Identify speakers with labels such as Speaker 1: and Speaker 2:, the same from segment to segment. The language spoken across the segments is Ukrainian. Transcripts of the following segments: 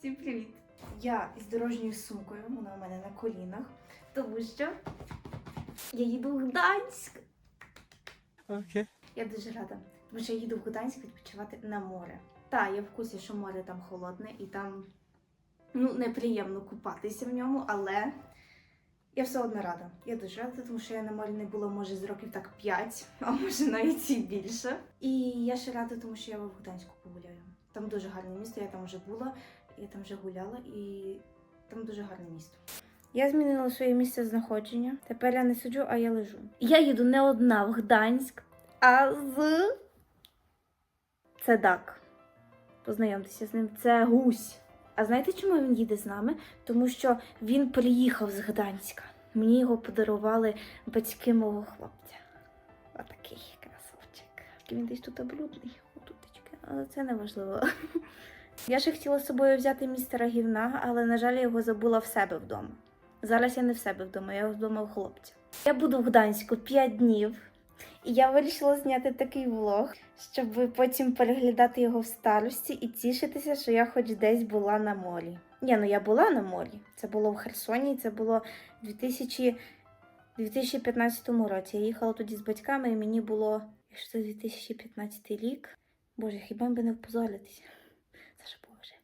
Speaker 1: Всім привіт! Я із дорожньою сумкою, вона у мене на колінах, тому що я їду в Гданськ.
Speaker 2: Окей.
Speaker 1: Я дуже рада, тому що я їду в Гданськ відпочивати на море. Та, я в курсі, що море там холодне і там ну, неприємно купатися в ньому, але я все одно рада. Я дуже рада, тому що я на морі не була, може, з років так 5, а може навіть і більше. І я ще рада, тому що я в Гданську погуляю. Там дуже гарне місто, я там вже була, я там вже гуляла і там дуже гарне місто. Я змінила своє місце знаходження. Тепер я не сиджу, а я лежу. Я їду не одна в Гданськ, а з. Це Дак. Познайомтеся з ним. Це гусь. А знаєте, чому він їде з нами? Тому що він приїхав з Гданська. Мені його подарували батьки мого хлопця. Отакий красавчик. Він десь тут облюдний, отутечки, але це не важливо. Я ще хотіла з собою взяти містера гівна, але, на жаль, його забула в себе вдома. Зараз я не в себе вдома, я вдома у хлопця. Я буду в Гданську 5 днів, і я вирішила зняти такий влог, щоб потім переглядати його в старості і тішитися, що я хоч десь була на морі. Ні, ну я була на морі. Це було в Херсоні, це було 2000... 2015 році. Я їхала тоді з батьками, і мені було, якщо це 2015 рік. Боже, хіба би не впозоритися? Саша, Боже.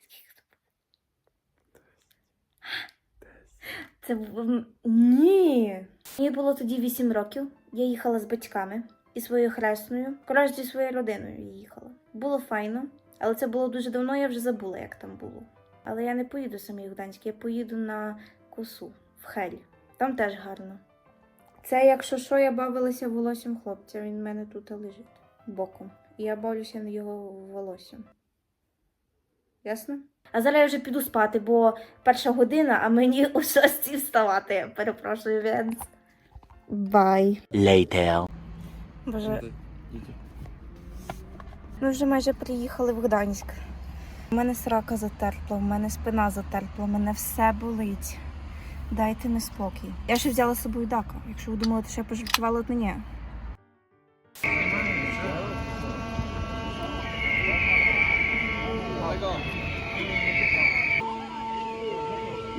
Speaker 1: Скільки це було? Це ні. Мені було тоді 8 років. Я їхала з батьками і своєю хресною. Коротше, зі своєю родиною я їхала. Було файно, але це було дуже давно, я вже забула, як там було. Але я не поїду самі в Гданськ, я поїду на косу в Хель. Там теж гарно. Це, якщо що, я бавилася волоссям хлопця, він в мене тут лежить боком. І я бавлюся на його волоссям. Ясно? А зараз я вже піду спати, бо перша година, а мені о шостій вставати. Перепрошую, Венс. Бай.
Speaker 3: Later.
Speaker 1: Боже, ми вже майже приїхали в Гданськ. У мене срака затерпла, у мене спина затерпла, у мене все болить. Дайте мені спокій. Я ще взяла з собою дака. Якщо ви думали, що я пожартувала, то ні.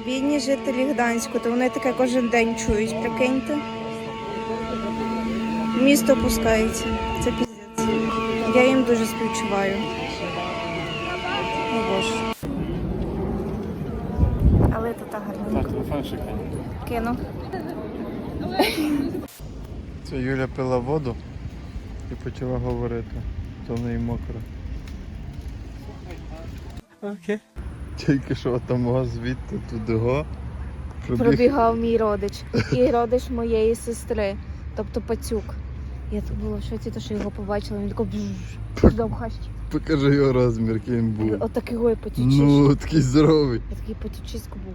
Speaker 1: Бідні жителі Гданську, то вони таке кожен день чують, прикиньте. Місто опускається. Це піздець. Я їм дуже співчуваю. О боже. Але це так гарненько.
Speaker 2: телефон шикарний.
Speaker 1: Кину.
Speaker 2: Це Юля пила воду і почала говорити. То в неї мокро. Окей. Тільки що там звідти туди. Пробіг.
Speaker 1: Пробігав мій родич. І родич моєї сестри, тобто пацюк. Я тут була в шоці, то що його побачила, він такий бжж, дав.
Speaker 2: Покажи його розмір, який він був.
Speaker 1: Отакий ой потічись.
Speaker 2: Ну, такий здоровий.
Speaker 1: Я такий потічисько був.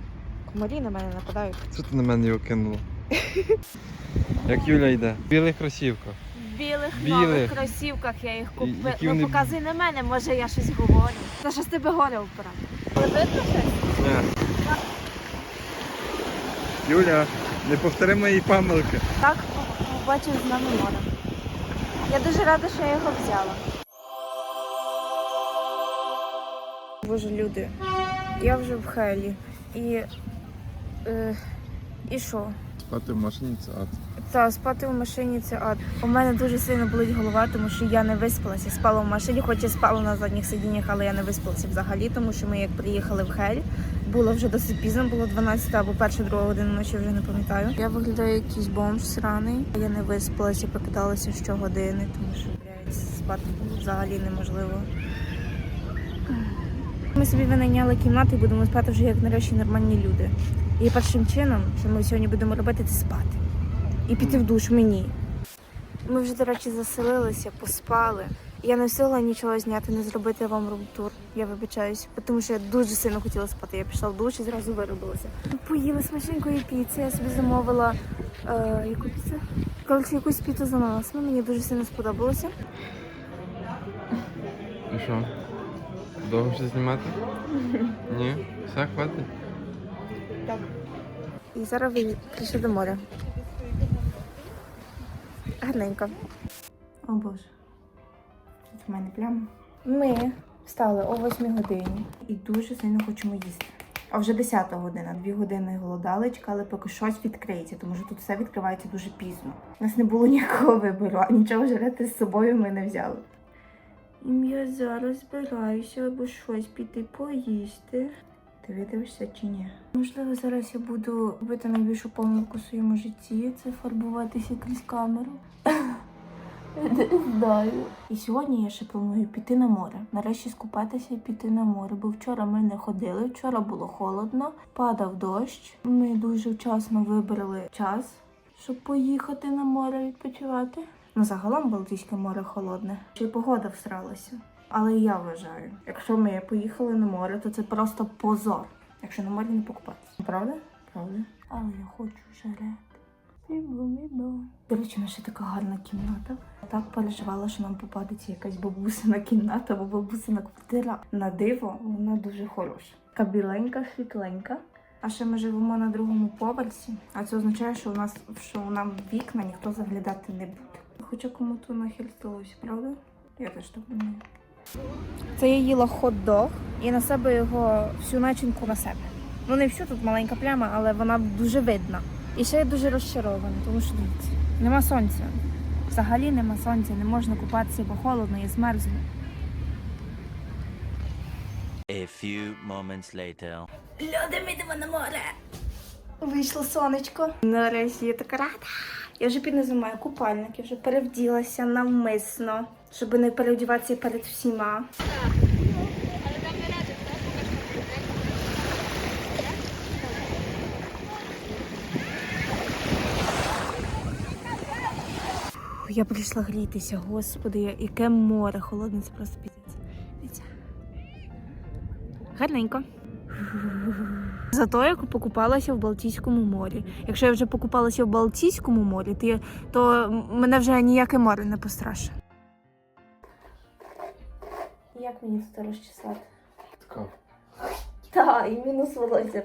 Speaker 1: Комарі на мене нападають.
Speaker 2: Що ти на мене його кинула? Як Юля йде? В білих кросівках.
Speaker 1: В білих,
Speaker 2: Білих.
Speaker 1: нових кросівках я їх купила. Ну
Speaker 2: вони-
Speaker 1: показуй на мене, може я щось говорю. Та що з тебе горе впера.
Speaker 2: Юля, не повтори мої помилки.
Speaker 1: Так побачив з нами море. Я дуже рада, що я його взяла. Боже, люди, я вже в Хелі. І. Е, і що?
Speaker 2: Спати в машині це ад.
Speaker 1: Та спати в машині це ад. У мене дуже сильно болить голова, тому що я не виспалася. Спала в машині, хоч я спала на задніх сидіннях, але я не виспалася взагалі, тому що ми як приїхали в Хель, було вже досить пізно, було 12 або перша друга година ночі, вже не пам'ятаю. Я виглядаю якийсь бомж сраний. Я не виспалася, прокидалася щогодини, тому що блядь, спати взагалі неможливо. Ми собі винайняли кімнату і будемо спати вже як нарешті нормальні люди. І першим чином, що ми сьогодні будемо робити, це спати і піти в душ мені. Ми вже, до речі, заселилися, поспали. Я не встигла нічого зняти, не зробити вам рум-тур. Я вибачаюсь, тому що я дуже сильно хотіла спати. Я пішла в душ і зразу виробилася. Поїли смачненької піци, я собі замовила е, яку піцу? Коротше, якусь піцу з ананасами. Мені дуже сильно сподобалося.
Speaker 2: І що? Довго ще знімати? Ні? Все, хватить?
Speaker 1: Так. І зараз ви прийшли до моря. Гарненько. О боже. Тут в мене пляма. Ми Встали о 8 годині і дуже сильно хочемо їсти. А вже 10 година, дві години голодали, чекали, поки щось відкриється, тому що тут все відкривається дуже пізно. У нас не було ніякого вибору, а нічого жрати з собою ми не взяли. Я зараз збираюся або щось піти поїсти. Ти видивишся чи ні? Можливо, зараз я буду робити найбільшу помилку в своєму житті це фарбуватися крізь камеру. Не знаю. І сьогодні я ще планую піти на море. Нарешті скупатися і піти на море. Бо вчора ми не ходили, вчора було холодно, падав дощ. Ми дуже вчасно вибрали час, щоб поїхати на море відпочивати. Ну, загалом Балтійське море холодне. Й погода всралася. Але я вважаю, якщо ми поїхали на море, то це просто позор. Якщо на морі не покупатися. Правда? Правда. Але я хочу жарети. До речі, у ще така гарна кімната. Так переживала, що нам попадеться якась бабусина кімната або бабусина квартира. На диво, вона дуже хороша. Така біленька, світленька. А ще ми живемо на другому поверсі, а це означає, що у нас що нам вікна ніхто заглядати не буде. Хоча кому то нахер здалося, правда? Я теж так думаю. Це я їла хот-дог і на себе його всю начинку на себе. Ну не всю тут маленька пляма, але вона дуже видна. І ще я дуже розчарована, тому що дивіться, нема сонця. Взагалі нема сонця, не можна купатися, бо холодно, я змерзну.
Speaker 3: A few moments later.
Speaker 1: Люди, ми йдемо на море. Вийшло сонечко. Нарешті я така рада. Я вже підназимаю купальник, я вже перевділася навмисно, не переодіватися перед всіма. Фух, Я прийшла грітися, господи, яке море холодне, це просто піздець. Гарненько. Зато я покупалася в Балтійському морі. Якщо я вже покупалася в Балтійському морі, то, мене вже ніяке море не постраше. Як мені це розчесати? Так, і мінус волосся.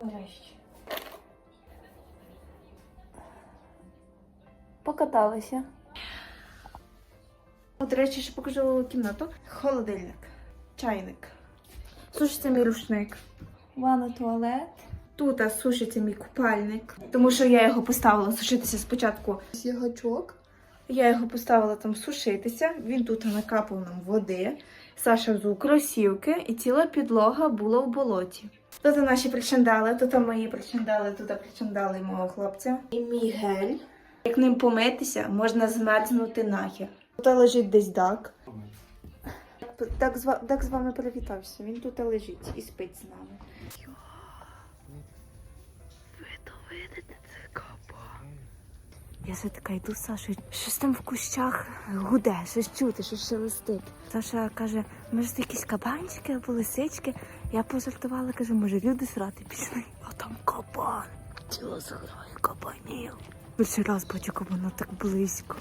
Speaker 1: Нарешті. Покаталася. От, до речі, ще покажу кімнату. Холодильник, чайник. Сушиться мій рушник. Ванна туалет. Тут сушиться мій купальник, тому що я його поставила сушитися спочатку. Гачок. Я його поставила там сушитися. Він тут накапав нам води. Саша взув кросівки, і ціла підлога була в болоті. Тут наші причандали, тут мої причандали, тут причандали мого хлопця. І мій гель. Як ним помитися, можна змерзнути нахер. Тут лежить десь дак. Так, з так з вами привітався. Він тут лежить і спить з нами. Я все така йду, Саша, щось там в кущах гуде, щось чути, щось шелестить. Саша каже, може це якісь кабанчики або лисички. Я пожартувала, кажу, може люди срати пішли. А там кабан. Ціла зграє кабанів. Перший раз бачу кабана так близько.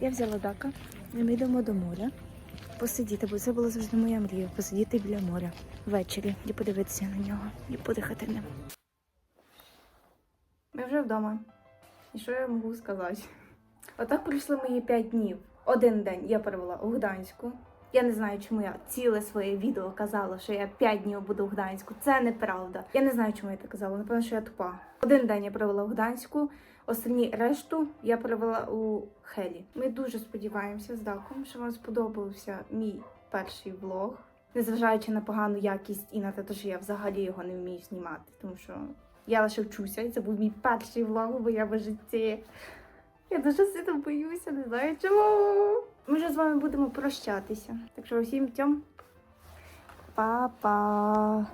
Speaker 1: Я взяла дака, і ми йдемо до моря. Посидіти, бо це була завжди моя мрія. Посидіти біля моря ввечері і подивитися на нього, і подихати ним. Ми вже вдома. І що я можу сказати? Отак пройшли мої п'ять днів. Один день я перевела у Гданську. Я не знаю, чому я ціле своє відео казала, що я п'ять днів буду в Гданську. Це неправда. Я не знаю, чому я так казала. Напевно, що я тупа. Один день я провела у Гданську, останні решту я провела у Хелі. Ми дуже сподіваємося з Даком, що вам сподобався мій перший влог. Незважаючи на погану якість і на те, що я взагалі його не вмію знімати, тому що я лише вчуся, і це був мій перший влог у моєму житті. Я дуже сильно боюся, не знаю чому. Ми вже з вами будемо прощатися. Так що всім тьом. Па-па.